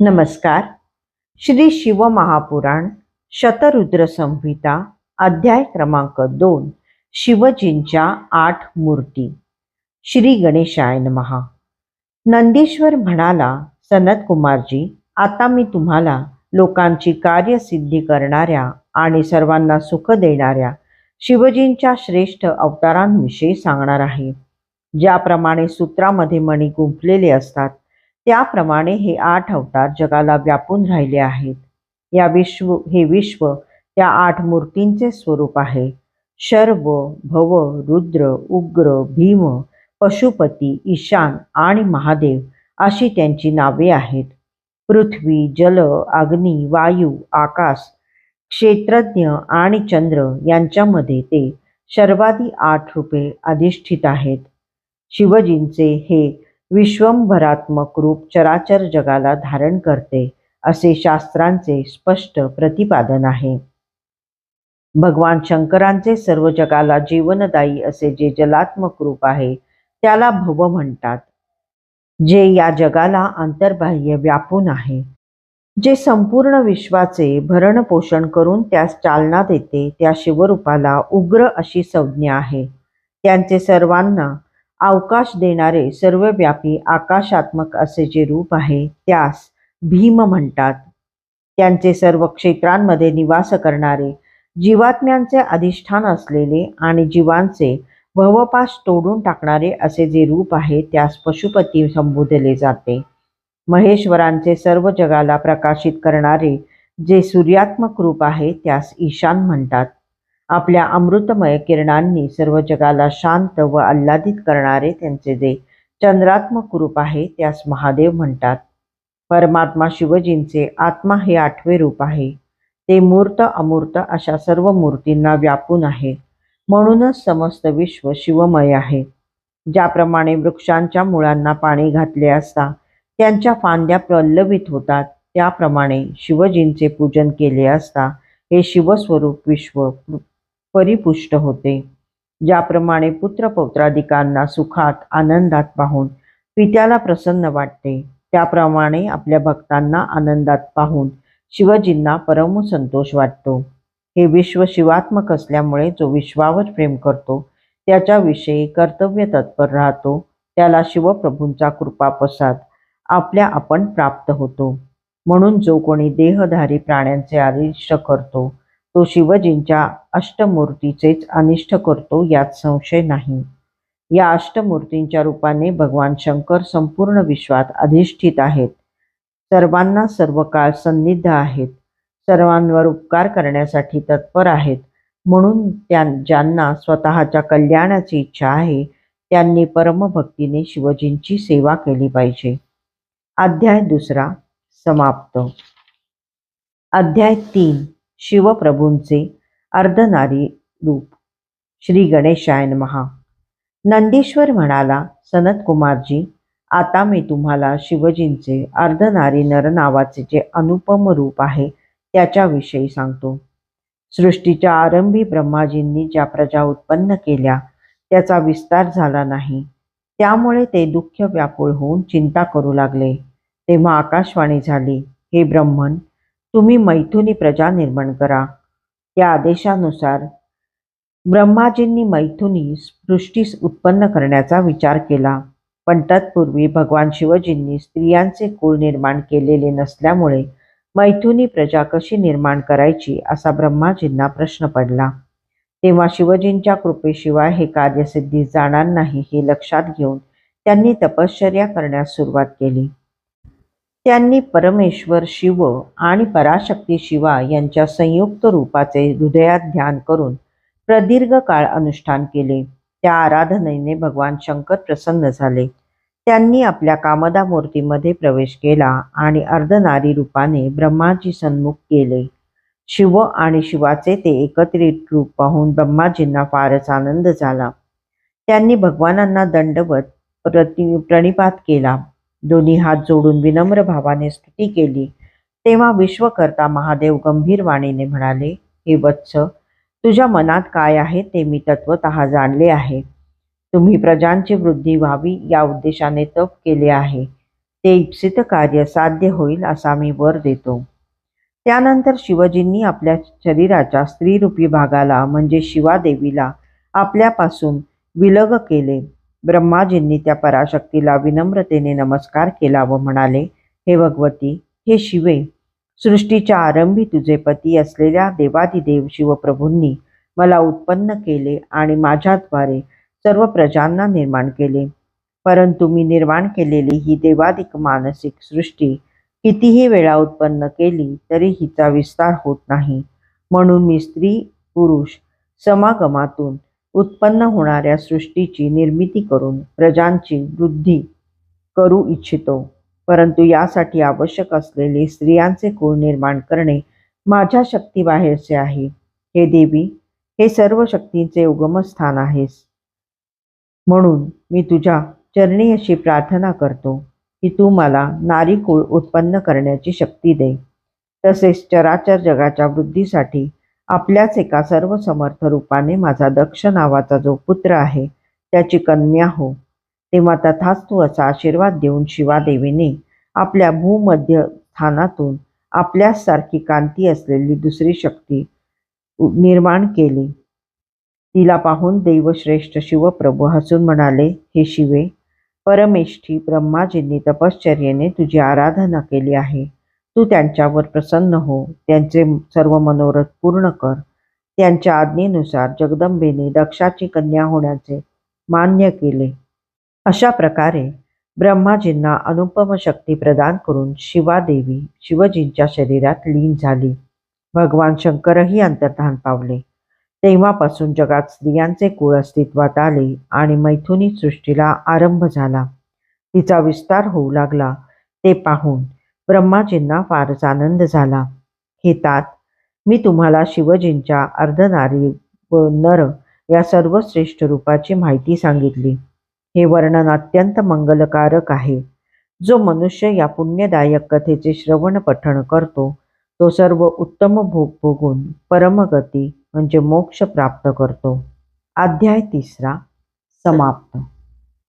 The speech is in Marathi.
नमस्कार. श्री शिवमहापुराण शतरुद्र संहिता अध्याय क्रमांक दोन शिवजींच्या आठ मूर्ती. श्री गणेशाय नमहा नंदीश्वर म्हणाला सनत कुमारजी आता मी तुम्हाला लोकांची कार्यसिद्धी करणाऱ्या आणि सर्वांना सुख देणाऱ्या शिवजींच्या श्रेष्ठ अवतारांविषयी सांगणार आहे. ज्याप्रमाणे सूत्रामध्ये मणी गुंफलेले असतात त्याप्रमाणे हे आठ अवतार जगाला व्यापून राहिले आहेत. या विश्व हे विश्व त्या आठ मूर्तींचे स्वरूप आहे. शर्व भव रुद्र उग्र भीम पशुपती ईशान आणि महादेव अशी त्यांची नावे आहेत. पृथ्वी जल अग्नी वायू आकाश क्षेत्रज्ञ आणि चंद्र यांच्यामध्ये ते सर्वाधी आठ रूपे अधिष्ठित आहेत. शिवजींचे हे विश्वंभरात्मक रूप चराचर जगाला धारण करते असे शास्त्रांचे स्पष्ट प्रतिपादन आहे. भगवान शंकरांचे सर्व जगाला जीवनदायी असे जे जलात्मक रूप आहे त्याला भव म्हणतात जे या जगाला आंतरबाह्य व्यापून आहे. जे संपूर्ण विश्वाचे भरण पोषण करून त्यास चालना देते त्या शिवरूपाला उग्र अशी संज्ञा आहे. त्यांचे सर्वांना अवकाश देणारे सर्वव्यापी आकाशात्मक असे जे रूप आहे त्यास भीम म्हणतात. त्यांचे सर्व क्षेत्रांमध्ये निवास करणारे जीवात्म्यांचे अधिष्ठान असलेले आणि जीवांचे भवपाश तोडून टाकणारे असे जे रूप आहे त्यास पशुपती संबोधले जाते. महेश्वरांचे सर्व जगाला प्रकाशित करणारे जे सूर्यात्मक रूप आहे त्यास ईशान म्हणतात. आपल्या अमृतमय किरणांनी सर्व जगाला शांत व आल्हादित करणारे त्यांचे जे चंद्रात्मक रूप आहे त्यास महादेव म्हणतात. परमात्मा शिवजींचे आत्मा हे आठवे रूप आहे. ते मूर्त अमूर्त अशा सर्व मूर्तींना व्यापून आहे. म्हणूनच समस्त विश्व शिवमय आहे. ज्याप्रमाणे वृक्षांच्या मुळांना पाणी घातले असता त्यांच्या फांद्या प्रल्लवित होतात त्याप्रमाणे शिवजींचे पूजन केले असता हे शिवस्वरूप विश्व परिपुष्ट होते. ज्याप्रमाणे पुत्रपौत्रादिकांना सुखात आनंदात पाहून पित्याला प्रसन्न वाटते त्याप्रमाणे आपल्या भक्तांना आनंदात पाहून शिवजींना परम संतोष वाटतो. हे विश्व शिवात्मक असल्यामुळे जो विश्वावर प्रेम करतो त्याच्याविषयी कर्तव्य तत्पर राहतो त्याला शिवप्रभूंचा कृपाप्रसाद आपल्या आपण प्राप्त होतो. म्हणून जो कोणी देहधारी प्राण्यांचे अरिष्ट करतो तो शिवजींच्या अष्टमूर्तीचेच अनिष्ट करतो यात संशय नाही. या अष्टमूर्तींच्या रूपाने भगवान शंकर संपूर्ण विश्वात अधिष्ठित आहेत. सर्वांना सर्व काळ सन्निध आहेत. सर्वांवर उपकार करण्यासाठी तत्पर आहेत. म्हणून त्या ज्यांना स्वतःच्या कल्याणाची इच्छा आहे त्यांनी परमभक्तीने शिवजींची सेवा केली पाहिजे. अध्याय दुसरा समाप्त. अध्याय तीन. शिवप्रभूंचे अर्धनारी रूप. श्री गणेशायन महा नंदीश्वर म्हणाला सनतकुमारजी आता मी तुम्हाला शिवजींचे अर्धनारी नर नावाचे जे अनुपम रूप आहे त्याच्याविषयी सांगतो. सृष्टीच्या आरंभी ब्रह्माजींनी ज्या प्रजा उत्पन्न केल्या त्याचा विस्तार झाला नाही. त्यामुळे ते दुःख व्याकुळ होऊन चिंता करू लागले. तेव्हा आकाशवाणी झाली हे ब्रह्मन तुम्ही मैथुनी प्रजा निर्माण करा. त्या आदेशानुसार ब्रह्माजींनी मैथुनी सृष्टीस उत्पन्न करण्याचा विचार केला. पण तत्पूर्वी भगवान शिवजींनी स्त्रियांचे कुळ निर्माण केलेले नसल्यामुळे मैथुनी प्रजा कशी निर्माण करायची असा ब्रह्माजींना प्रश्न पडला. तेव्हा शिवजींच्या कृपेशिवाय हे कार्यसिद्धी जाणार नाही हे लक्षात घेऊन त्यांनी तपश्चर्या करण्यास सुरुवात केली. त्यांनी परमेश्वर शिव आणि पराशक्ती शिवा यांच्या संयुक्त रूपाचे हृदयात ध्यान करून प्रदीर्घ काळ अनुष्ठान केले. त्या आराधनेने भगवान शंकर प्रसन्न झाले. त्यांनी आपल्या कामदा मूर्तीमध्ये प्रवेश केला आणि अर्धनारी रूपाने ब्रह्माजी सन्मुख केले. शिव आणि शिवाचे ते एकत्रित रूप पाहून ब्रह्माजींना फारच आनंद झाला. त्यांनी भगवानांना दंडवत प्रति प्रणिपात केला. दोन्ही हात जोडून विनम्र भावाने स्तुती केली. तेव्हा विश्वकर्ता महादेव गंभीर वाणीने म्हणाले हे वत्स तुझ्या मनात काय आहे ते मी तत्वत जाणले आहे. तुम्ही प्रजांची वृद्धी व्हावी या उद्देशाने तप केले आहे. ते इप्सित कार्य साध्य होईल असा मी वर देतो. त्यानंतर शिवजींनी आपल्या शरीराच्या स्त्रीरूपी भागाला म्हणजे शिवादेवीला आपल्यापासून विलग केले. ब्रह्माजींनी त्या पराशक्तीला विनम्रतेने नमस्कार केला व म्हणाले हे भगवती हे शिवे सृष्टीच्या आरंभी तुझे पती असलेल्या देवादिदेव शिवप्रभूंनी मला उत्पन्न केले आणि माझ्याद्वारे सर्व प्रजांना निर्माण केले. परंतु मी निर्माण केलेली ही देवादिक मानसिक सृष्टी कितीही वेळा उत्पन्न केली तरी हिचा विस्तार होत नाही. म्हणून मी स्त्री पुरुष समागमातून उत्पन्न होणाऱ्या सृष्टीची निर्मिती करून प्रजांची वृद्धी करू इच्छितो. परंतु यासाठी आवश्यक असलेले स्त्रियांचे कुळ निर्माण करणे माझ्या शक्तीबाहेरचे आहे. हे देवी हे सर्व शक्तींचे उगमस्थान आहेस. म्हणून मी तुझ्या चरणी अशी प्रार्थना करतो की तू मला नारी कुळ उत्पन्न करण्याची शक्ती दे. तसेच चराचर जगाच्या वृद्धीसाठी आपल्याच एका सर्वसमर्थ रूपाने माझा दक्ष नावाचा जो पुत्र आहे त्याची कन्या हो. तेव्हा तथास्तू असा आशीर्वाद देऊन शिवादेवीने आपल्या भूमध्य स्थानातून आपल्यासारखी कांती असलेली दुसरी शक्ती निर्माण केली. तिला पाहून देवश्रेष्ठ शिवप्रभू हसून म्हणाले हे शिवे परमेष्ठी ब्रह्माजींनी तपश्चर्येने तुझी आराधना केली आहे. तू त्यांच्यावर प्रसन्न हो. त्यांचे सर्व मनोरथ पूर्ण कर. त्यांच्या आज्ञेनुसार जगदंबेने दक्षाची कन्या होण्याचे मान्य केले. अशा प्रकारे ब्रह्माजींना अनुपम शक्ती प्रदान करून शिवादेवी शिवजींच्या शरीरात लीन झाली. भगवान शंकरही अंतर्धान पावले. तेव्हापासून जगात स्त्रियांचे कुळ अस्तित्वात आले आणि मैथुनी सृष्टीला आरंभ झाला. तिचा विस्तार होऊ लागला. ते पाहून ब्रह्माजींना फारच आनंद झाला. हे तात मी तुम्हाला शिवजींच्या अर्धनारी व नर या सर्वश्रेष्ठ रूपाची माहिती सांगितली. हे वर्णन अत्यंत मंगलकारक आहे. जो मनुष्य या पुण्यदायक कथेचे श्रवण पठण करतो तो सर्व उत्तम भोग भोगून परमगती म्हणजे मोक्ष प्राप्त करतो. अध्याय तिसरा समाप्त.